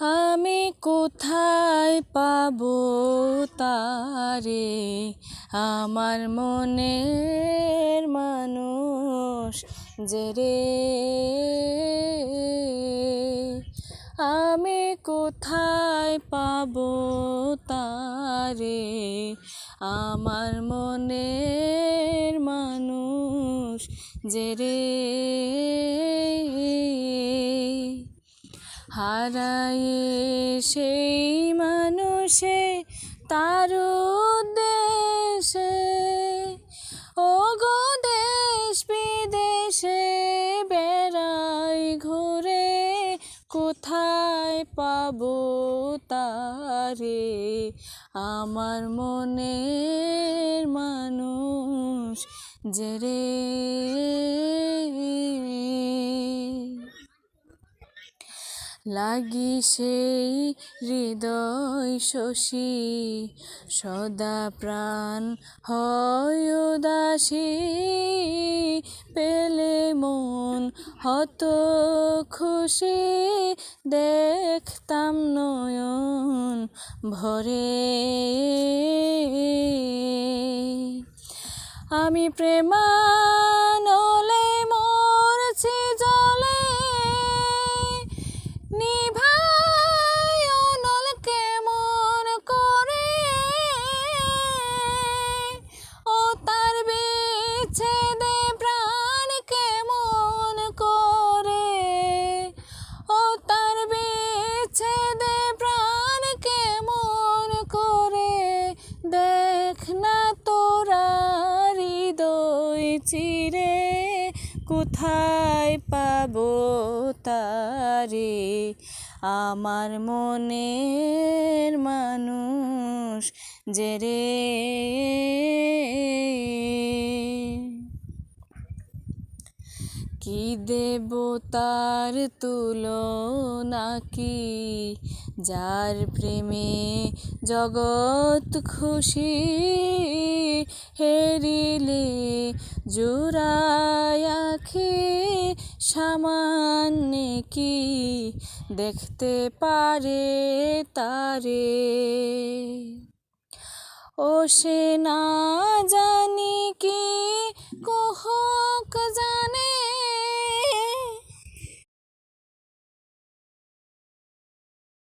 আমি কোথায় পাবো তারে? আমার মনের মানুষ যে রে? আমি কোথায় পাবো তারে? আমার মনের মানুষ যে রে? হারায়ে সেই মানুষে তার উদ্দেশে ও গো দেশ বিদেশে বেড়াই ঘুরে, কোথায় পাব তারে? আমার মনের মানুষ যে লাগি সেই হৃদয় শশী, সদা প্রাণ হয় উদাসী। পেলে মন হত খুশি, দেখতাম নয়ন ভরে। আমি প্রেমানলে চিরে কোথায় পাবো তারে? আমার মনের মানুষ যে রে? কি দেবতার তুলনা নাকি যার প্রেমে জগৎ খুশি হেরিলে জোড়ায় আখি সামান্য কি দেখতে পারে তারে। ও সে না জানি কি